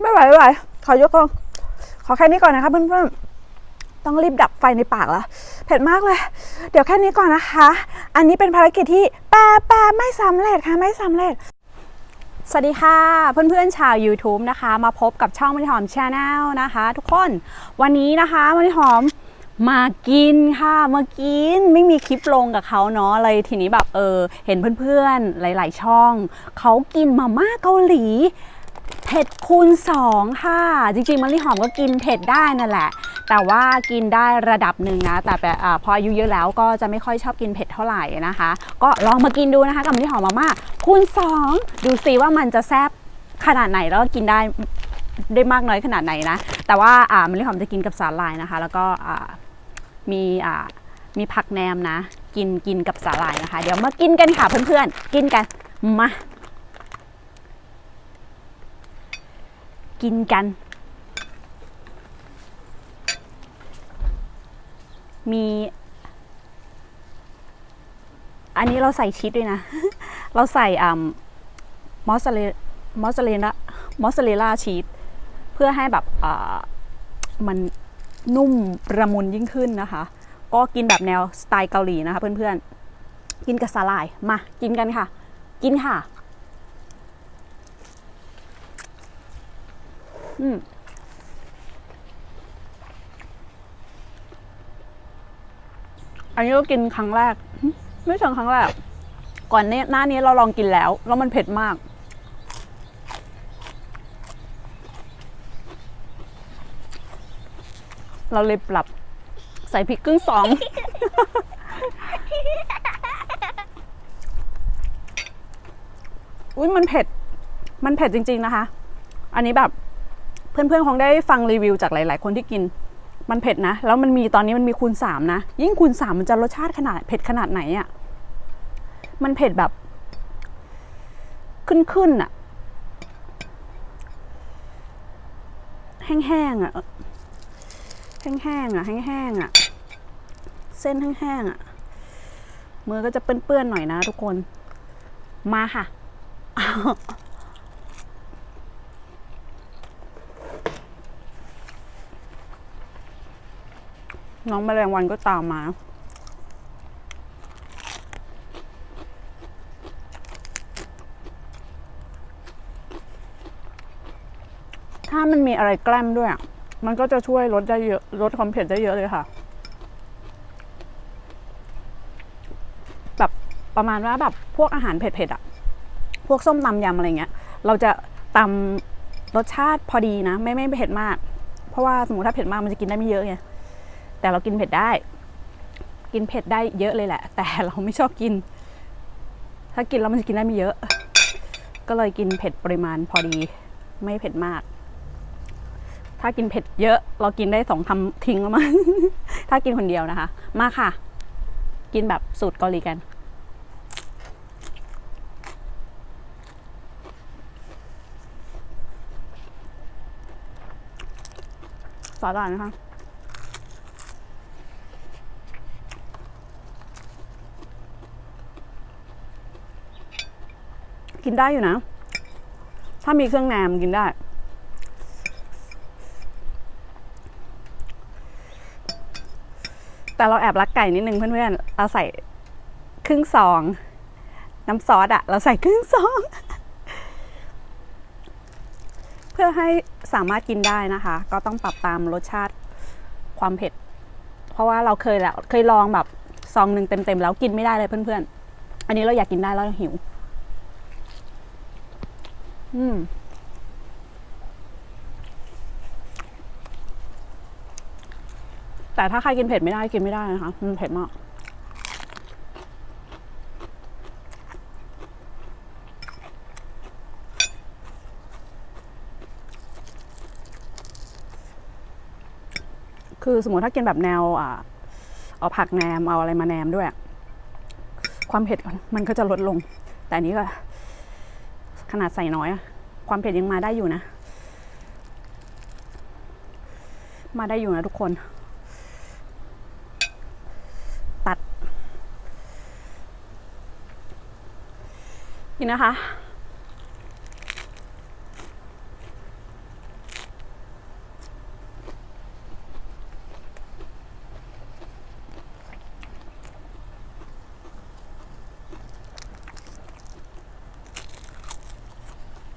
ไม่ไหวไม่ไหวขอยกกองขอแค่นี้ก่อนนะคะเพื่อนๆ ต้องรีบดับไฟในปากแล้วเผ็ดมากเลย เดี๋ยวแค่นี้ก่อนนะคะ อันนี้เป็นภารกิจที่แปรแปรไม่สำเร็จค่ะไม่สำเร็จ สวัสดีค่ะเพื่อนๆชาว YouTube นะคะ มาพบกับช่องมณีหอมชาแนลนะคะ ทุกคนวันนี้นะคะมณีหอมมากินค่ะ มากินไม่มีคลิปลงกับเขาเนาะเลยทีนี้แบบเออ เห็นเพื่อนๆหลาย ๆ ช่อง เขากินมาม่าเกาหลี เผ็ดคูณ 2 ค่ะ จริงๆมะลิหอมก็กินเผ็ดได้นั่นแหละ แต่ว่ากินได้ระดับหนึ่งนะ แต่แบบอพออายุเยอะแล้วก็จะไม่ค่อยชอบกินเผ็ดเท่าไหร่นะคะ ก็ลองมากินดูนะคะกับมะลิหอมมาม่าคูณ 2 ดูซิว่ามันจะแซ่บขนาดไหนแล้วก็กินได้ได้มากน้อยขนาดไหนนะ แต่ว่าอ่ามะลิหอมจะกินกับสาหร่ายนะคะ แล้วก็อ่ามีอ่ามีผักแหนมนะ กินกินกับสาหร่ายนะคะ เดี๋ยวมากินกันค่ะเพื่อนๆ กินกันมา กินกัน มี อันนี้เราใส่ชีสด้วยนะ เราใส่อ่ามอสซาเรมอสซาเรล่ามอสซาเรล่าชีสเพื่อให้แบบอ่ามันนุ่มระมุนยิ่งขึ้นนะคะ ก็กินแบบแนวสไตล์เกาหลีนะคะเพื่อนๆ กินกับสาหร่ายมากินกันค่ะ กินค่ะ อืมอันนี้ก็กินครั้งแรก ไม่ใช่ครั้งแรก ก่อนนี้หน้านี้เราลองกินแล้ว แล้วมันเผ็ดมาก เราเลยปรับ ใส่พริกครึ่งสอง อุ้ยมันเผ็ด มันเผ็ดจริง ๆ นะคะ อันนี้แบบ เพื่อนๆคงได้ฟังรีวิวจากหลาย ๆ คนที่กิน มันเผ็ดนะ แล้วมันมีตอนนี้มันมีคูณสามนะ ยิ่งคูณสามมันจะรสชาติขนาดเผ็ดขนาดไหนอะ่ะ มันเผ็ดแบบขึ้นขึ้นๆอะ่ะ แห้งๆอะ่ะ แห้งๆอะ่ะ แห้งๆอะ่ะ เส้นแห้งๆอะ่ะ มือก็จะเปื้อนๆหน่อยนะทุกคน มาค่ะ น้องแมลงวันก็ตามมาถ้ามันมีอะไรแกล้มด้วย มันก็จะช่วยลดได้เยอะ ลดความเผ็ดได้เยอะเลยค่ะ แบบประมาณว่าแบบพวกอาหารเผ็ดๆอะพวกส้มตำยำอะไรเงี้ย เราจะตำรสชาติพอดีนะ ไม่ไม่เผ็ดมาก เพราะว่าสมมติถ้าเผ็ดมากมันจะกินได้ไม่เยอะไง แต่เรากินเผ็ดได้ กินเผ็ดได้เยอะเลยแหละ แต่เราไม่ชอบกิน ถ้ากินแล้วมันจะกินได้ไม่เยอะ ก็เลยกินเผ็ดปริมาณพอดี ไม่เผ็ดมาก ถ้ากินเผ็ดเยอะเรากินได้สองคำทิ้งแล้วมั้งถ้ากินคนเดียวนะคะ มาค่ะ กินแบบสูตรเกาหลีกันสาหร่ายนะคะ กินได้อยู่นะ ถ้ามีเครื่องแหนมกินได้ แต่เราแอบรักไก่นิดนึงเพื่อนๆ เราใส่ครึ่งซอง น้ำซอสอะเราใส่ครึ่งซอง เพื่อให้สามารถกินได้นะคะ ก็ต้องปรับตามรสชาติความเผ็ด เพราะว่าเราเคยแล้วเคยลองแบบซองหนึ่งเต็มๆแล้วกินไม่ได้เลยเพื่อนๆ อันนี้เราอยากกินได้แล้วเราหิว อืมแต่ถ้าใครกินเผ็ดไม่ได้กินไม่ได้นะคะมันเผ็ดมาก คือสมมติถ้ากินแบบแนวอ่าเอาผักแหนมเอาอะไรมาแหนมด้วย ความเผ็ดมันก็จะลดลง แต่นี้ก็ นาดใส่น้อยอะความเผ็ดยังมาได้อยู่นะ มาได้อยู่นะทุกคน ตัด นี่นะคะ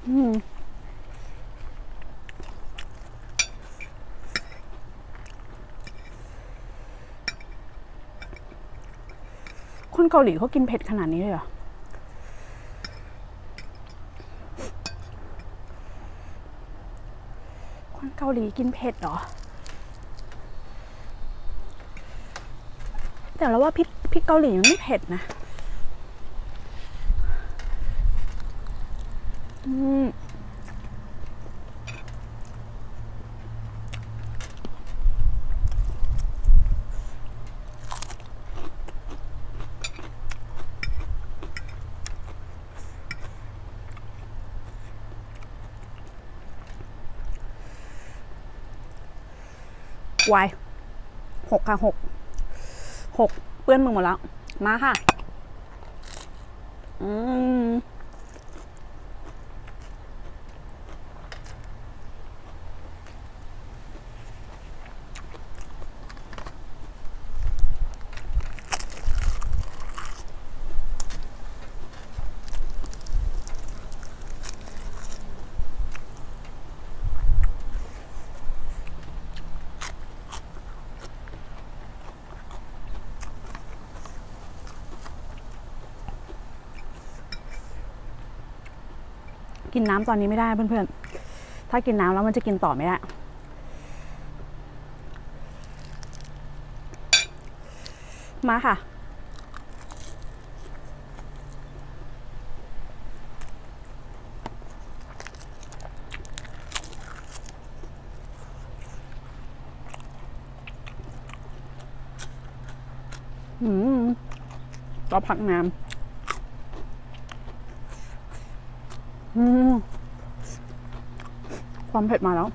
คนเกาหลีเขากินเผ็ดขนาดนี้เลยเหรอคนเกาหลีกินเผ็ดเหรอ แต่เราว่าพริกพริกเกาหลีมันไม่เผ็ดนะ อืม วายหกค่ะหกหกเปื้อนมือหมดแล้ว มาค่ะ อืม กินน้ำตอนนี้ไม่ได้เพื่อนๆ ถ้ากินน้ำแล้วมันจะกินต่อไม่ได้ มาค่ะ อืมต่อผักน้ำอืม ความเผ็ดมาแล้ว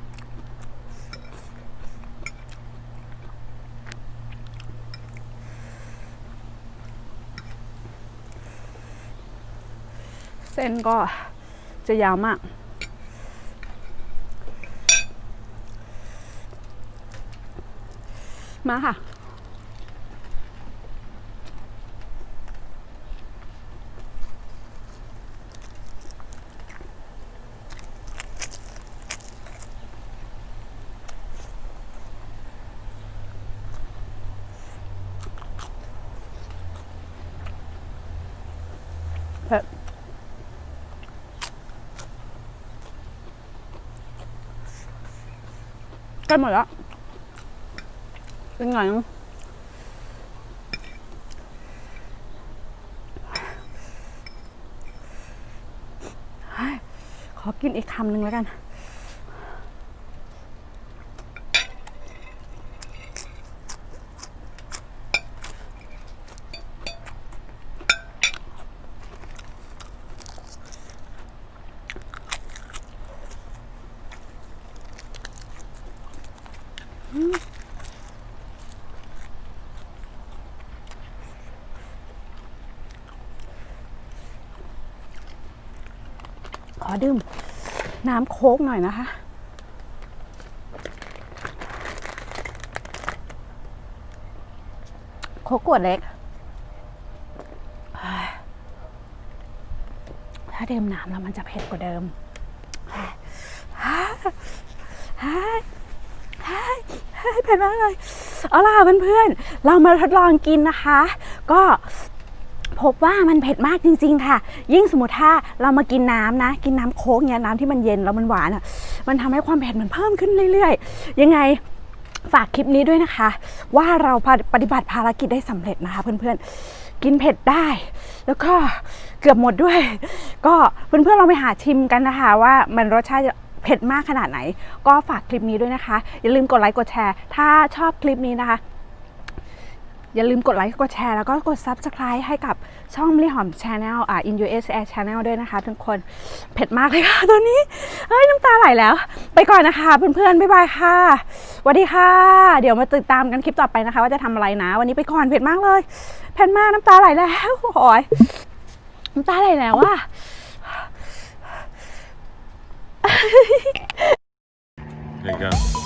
เส้นก็จะยาวมากมาค่ะ ล้หมดแล้วเป็นไงนึงเฮ้ยขอกินอีกคำหนึ่งแล้วกัน ขอดื่ม น้ำโค้กหน่อยนะคะโค้กวดเล็ก ถ้าดื่มน้ำแล้วมันจะเผ็ดกว่าเดิม เฮ้ยเผ็ดมากเลยเอาล่ะเพื่อนๆ เรามาทดลองกินนะคะ ก็พบว่ามันเผ็ดมากจริง ๆ ค่ะ ยิ่งสมมติถ้าเรามากินน้ำนะ กินน้ำโค้กเนี่ยน้ำที่มันเย็นแล้วมันหวานอะ มันทำให้ความเผ็ดมันเพิ่มขึ้นเรื่อยๆ ยังไงฝากคลิปนี้ด้วยนะคะ ว่าเราปฏิบัติภารกิจได้สำเร็จนะคะ เพื่อนๆ กินเผ็ดได้ แล้วก็เกือบหมดด้วย ก็เพื่อนๆลองไปหาชิมกันนะคะ ว่ามันรสชาติ เผ็ดมากขนาดไหน ก็ฝากคลิปนี้ด้วยนะคะ อย่าลืมกดไลค์กดแชร์ ถ้าชอบคลิปนี้นะคะ อย่าลืมกดไลค์กดแชร์แล้วก็กด Subscribe ให้กับช่องมลิหอม Channel อ่า In US Air Channel ด้วยนะคะ ทุกคนเผ็ดมากเลยค่ะตอนนี้เฮ้ยน้ำตาไหลแล้ว ไปก่อนนะคะเพื่อนๆบ๊ายบายค่ะสวัสดีค่ะ เดี๋ยวมาติดตามกันคลิปต่อไปนะคะ ว่าจะทำอะไรนะ วันนี้ไปก่อนเผ็ดมากเลยเผ็ดมากน้ำตาไหลแล้วโอ้ยน้ำตาไหลแล้วว่ะ There you go.